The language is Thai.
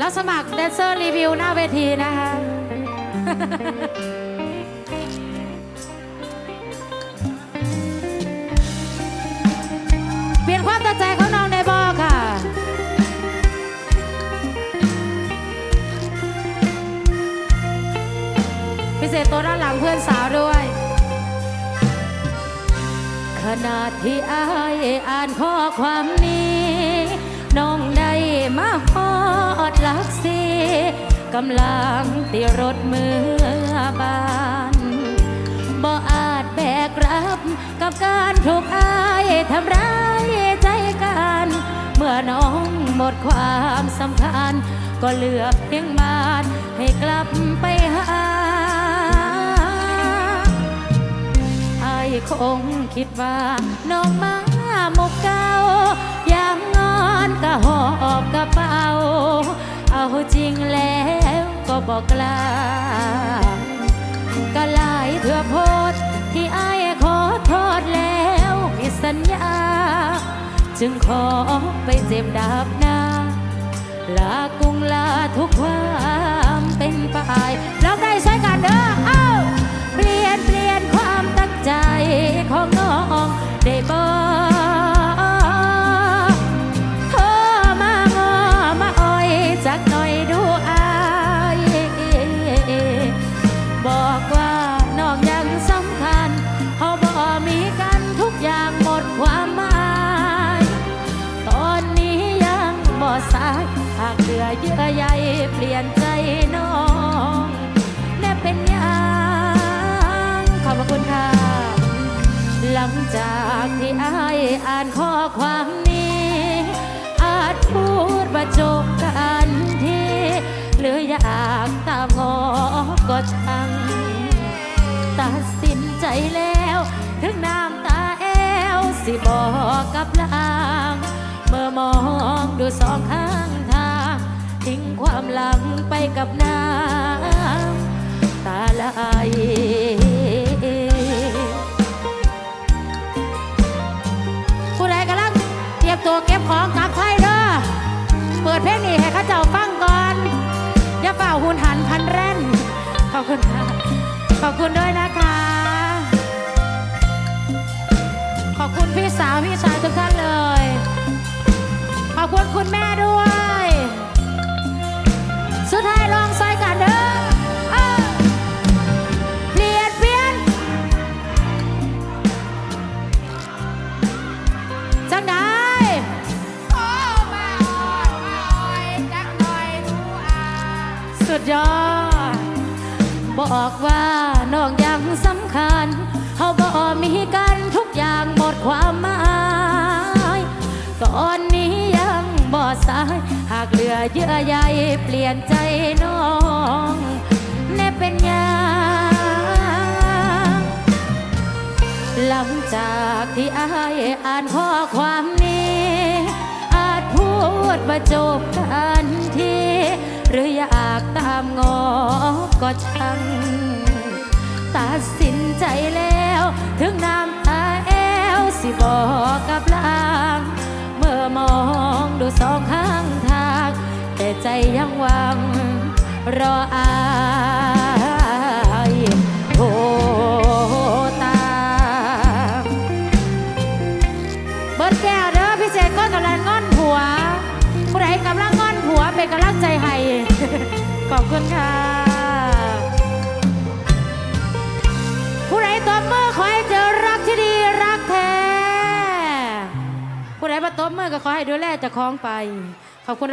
แล้วสมัครแดนเซอร์รีวิวหน้าเวทีนะคะ เปลี่ยนความตั้งใจของน้องในบอค่ะ พิเศษตัวด้านหลังเพื่อนสาวด้วย ขณะที่อายอ่านข้อความนี้ น้องได้มาพอ ลักสีกำลังตีรถเมื่อบานบ่อาจแบกรับกับการถูกอายทำร้ายใจกัน เมื่อน้องหมดความสำคัญ ก็เลือกเพียงบานให้กลับไปหาไอ้คงคิดว่าน้องมาหมกเก่าอย่างนอนก็หอบกระเป๋า เอาจริงแล้วก็บอกกล้าก็หลายเถื่อโพดที่ไอ้ายขอโทษแล้วผิดสัญญา จึงขอไปเจ็บดาบหน้าลากุงลาทุกควา เหลือเยื่เปลี่ยนใจน้องแน่เป็นยังขอบคุณค่ะ หลังจากที่อายอ่านข้อความนี้ อาจพูดว่าจบกันทีหรืออยากตามงอก็ช่างตัดสินใจแล้ว ถึงน้ำตาแอวสิบอกกับลาง เมื่อมองดูสองข้าง กับน้ำตาไหลผู้ใดกำลังเตรียมตัวเก็บของกลับไทยเด้อเปิดเพลงนี้ให้ข้าเจ้าฟังก่อน อย่าเป่าหุนหันพันแร่น ขอบคุณค่ะ ขอบคุณด้วยนะคะ ขอบคุณพี่สาวพี่ชายทุกท่านเลย ขอบคุณคุณแม่ด้วย สุดยอด บอกว่าน้องยังสำคัญเขาบอกมีกันทุกอย่างหมดความหมายตอนนี้ยังบ่สาย หากเหลือเยื่อใยเปลี่ยนใจน้องแน่เป็นยังหลังจากที่อายอ่านข้อความนี้ อาจพูดว่าจบกันที หรืออยากตามงอก็ช่างตัดสินใจแล้ว ถึงน้ำตาแอวสิบอกกับลางเมื่อมองดูสองข้างทาง แต่ใจยังหวังรออา คุณค่ะ ผู้ใดตบมือขอให้เจอรักที่ดีรักแท้ ผู้ใดมาตบมือก็ขอให้ดูแลเจะคล้าของไป ขอบคุณ